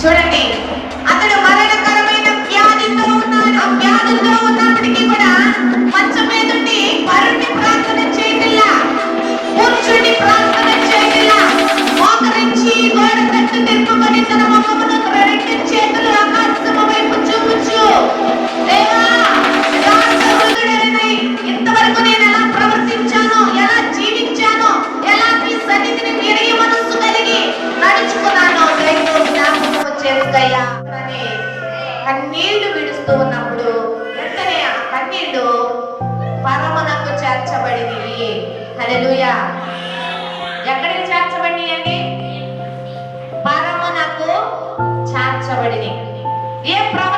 Yo era. కష్టపడినాయి ఏ ప్రవ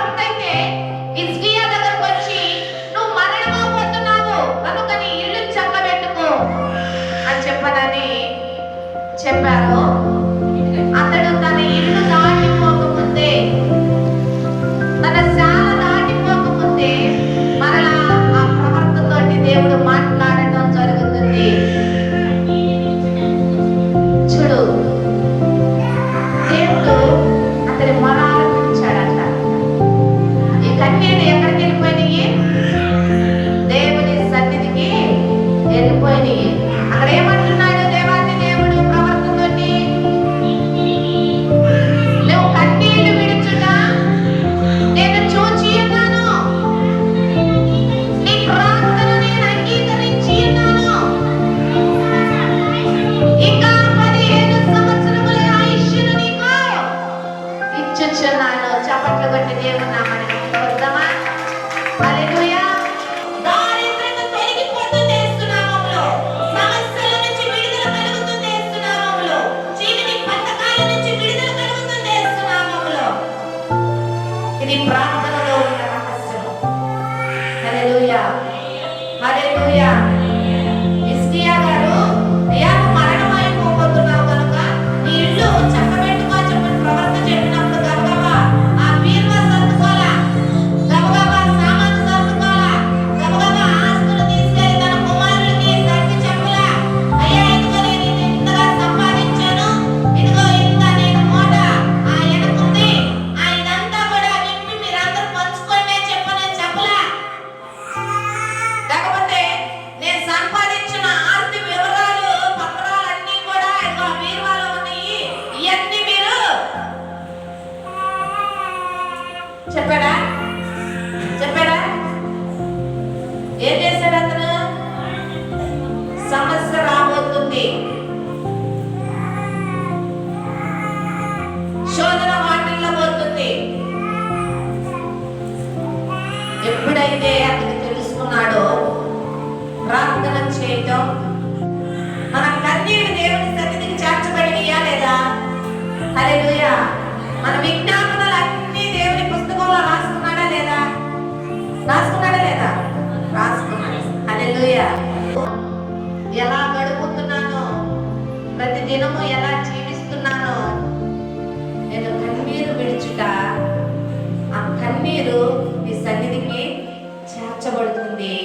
రక్షించబడుతుంది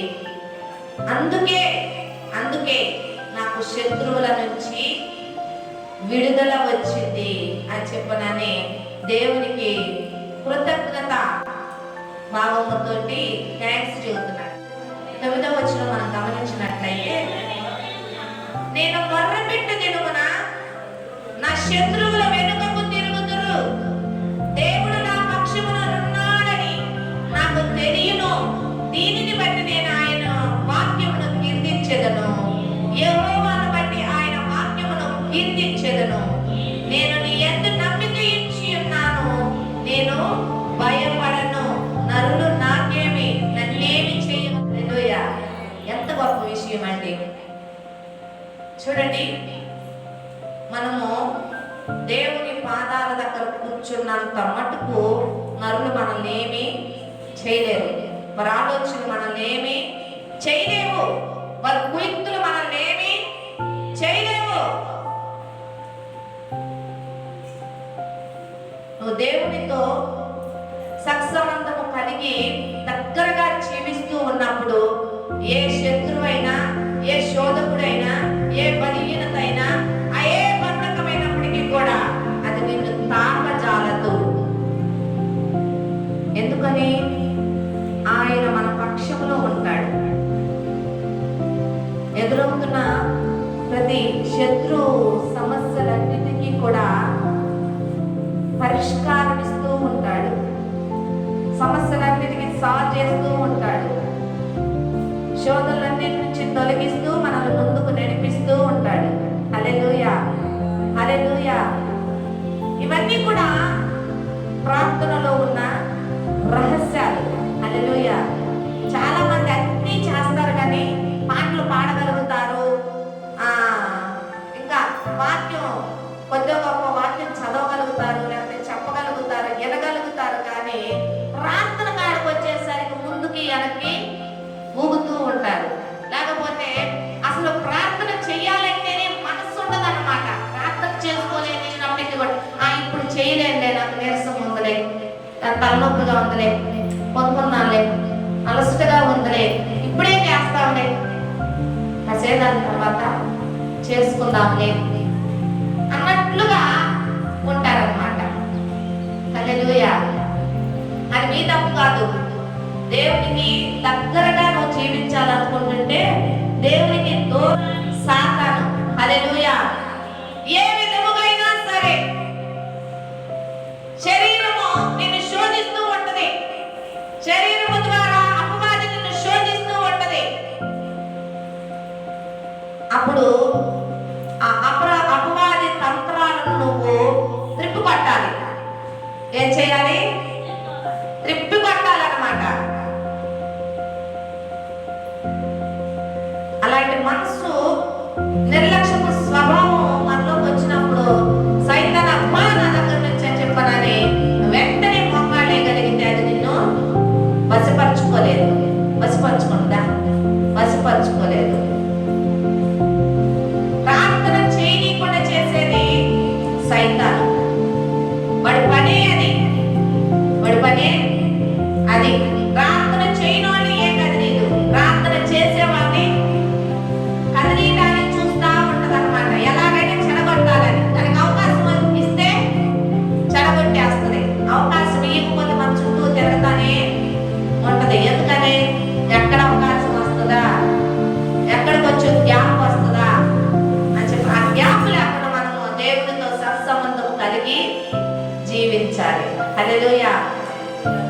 అందుకే అందుకే నాకు శత్రువుల నుంచి విడుదల వచ్చింది అని చెప్పనని దేవునికి కృతజ్ఞత భావముతో థ్యాంక్స్ చెబుతున్నాడు తొమ్మిదో వచ్చిన మనం గమనించినట్లయితే నేను మొర్ర పెట్ట నా శత్రు కూర్చున్నంత మటుకు నరులు మనల్ని ఏమి చేయలేరు. వారి ఆలోచనలు మనల్ని ఏమి చేయలేవు. వారి కుయుక్తులు మనల్ని ఏమి ఎందుకని? ఆయన మన పక్షంలో ఉంటాడు. ఎదురవుతున్న ప్రతి శత్రు సమస్యలన్నిటికీ కూడా పరిష్కారం ఇస్తూ ఉంటాడు. సమస్యలన్నిటికీ సాల్వ్ చేస్తూ ఉంటాడు. శోధనలన్నిటి నుంచి తొలగిస్తూ మనల్ని వెనక్కి ఊగుతూ ఉంటారు. లేకపోతే అసలు ప్రార్థన చెయ్యాలంటేనే మనసు ఉండదన్నమాట. ప్రార్థన చేసుకోలేనప్పటికీ కూడా ఆ ఇప్పుడు చేయలేనులే నాకు నీరసం ఉందిలే తలనొప్పిగా ఉందిలే పొందుకున్నానులే అలసటగా ఉందిలే ఇప్పుడే చేస్తాంలే కాసేదాని తర్వాత చేసుకుందాంలే. దేవునికి దగ్గరగా నువ్వు జీవించాలనుకుంటుంటే దేవునికి దూరం సాతాను. హల్లెలూయా. ఏ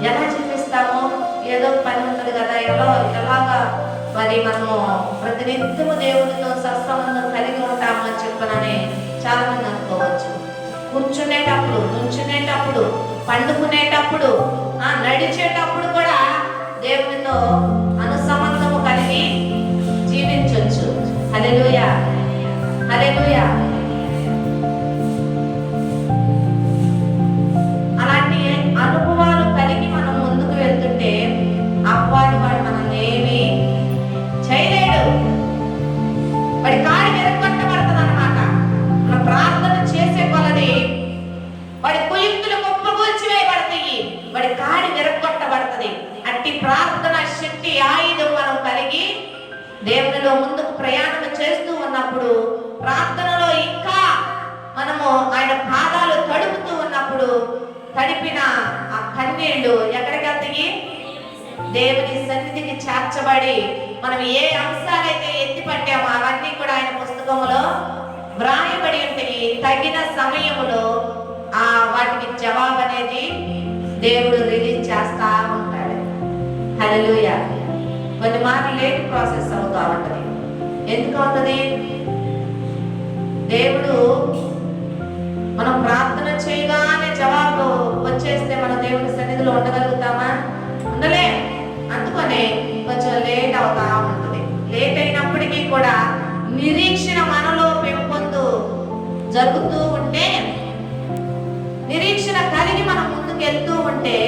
ఎలా జీవిస్తాము ఏదో పని ఉంటుంది కదా ఎలా ఎలాగా మరి మనము ప్రతినిత్యము దేవుడితో సత్సంబంధం కలిగి ఉంటాము అని చెప్పనని చాలా మంది అనుకోవచ్చు. కూర్చునేటప్పుడు నుంచునేటప్పుడు పండుకునేటప్పుడు ఆ నడిచేటప్పుడు కూడా దేవునితో అనుసంబంధము కలిగి జీవించవచ్చు హల్లెలూయా. హల్లెలూయా. ఉన్నప్పుడు ప్రార్థనలో ఇంకా మనము ఆయన పాదాలు తడుపుతూ ఉన్నప్పుడు తడిపిన ఆ కన్నీళ్ళు ఎక్కడికి వెళ్తాయి దేవుని సన్నిధికి చేర్చబడి మనం ఏ అంశాలైతే ఎత్తి పట్టామో అవన్నీ కూడా ఆయన పుస్తకంలో వ్రాయబడి ఉంటాయి. తగిన సమయములో ఆ వాటికి జవాబు అనేది దేవుడు రిలీజ్ చేస్తా ఉంటాడు. హలో కొన్ని మార్లు లేట్ ప్రాసెస్ అవుతా ఉంటుంది. ఎందుకు అవుతుంది దేవుడు మనం ప్రార్థన చేయగానే జవాబు వచ్చేస్తే మనం దేవుని సన్నిధిలో ఉండగలుగుతామా? ఉండలే. అందుకనే కొంచెం లేట్ అవుతా ఉంటుంది. లేట్ అయినప్పటికీ కూడా నిరీక్షణ మనలో పెంపొందు జరుగుతూ ఉంటే నిరీక్షణ కలిగి మనం ముందుకు వెళ్తూ ఉంటే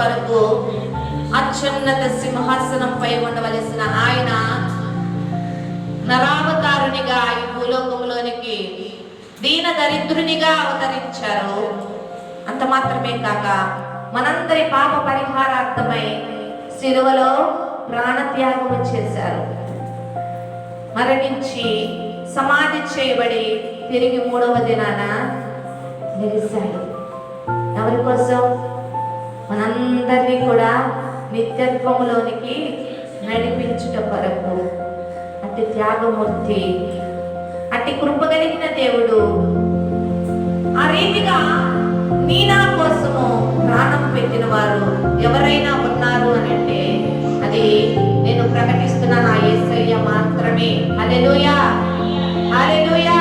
వరకు అత్యున్నత సింహాసనంపై ఉండవలసిన ఆయన నరావతారునిగా ఈ భూలోకంలోనికి దీన దరిద్రునిగా అవతరించారు. అంత మాత్రమే కాక మనందరి పాప పరిహారార్థమై శిలువలో ప్రాణత్యాగము చేశారు. మరణించి సమాధి చేయబడి తిరిగి మూడవ దినాన నిలిచాడు ఎవరి కోసం? మనందరినీ కూడా నిత్యత్వంలోనికి నడిపించుట కొరకు. అతి త్యాగమూర్తి అతి కృప కలిగిన దేవుడు. ఆ రీతిగా నీ నా కోసము ప్రాణం పెట్టిన వారు ఎవరైనా ఉన్నారు అని అంటే అది నేను ప్రకటిస్తున్న నా ఏసయ్య మాత్రమే. హల్లెలూయా! హల్లెలూయా!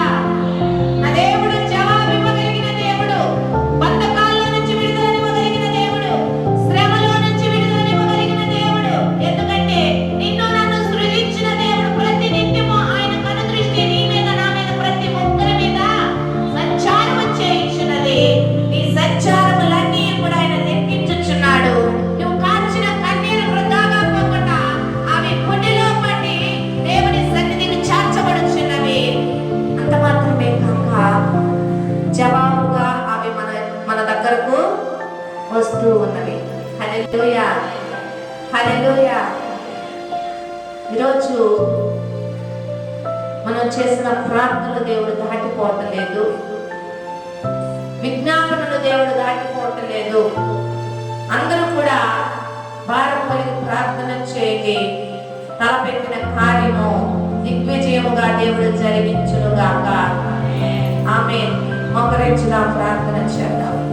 మనం చేసిన ప్రార్థనలు దేవుడు దాటిపోవటలేదు. విజ్ఞాపనలు దేవుడు దాటిపోవటలేదు. అందరూ కూడా భారం కలిగి ప్రార్థన చేయండి తలపెట్టిన కార్యము దిగ్విజయముగా దేవుడు జరిగించునుగాక. ఆమె మొకరించిన ప్రార్థన చేద్దాం.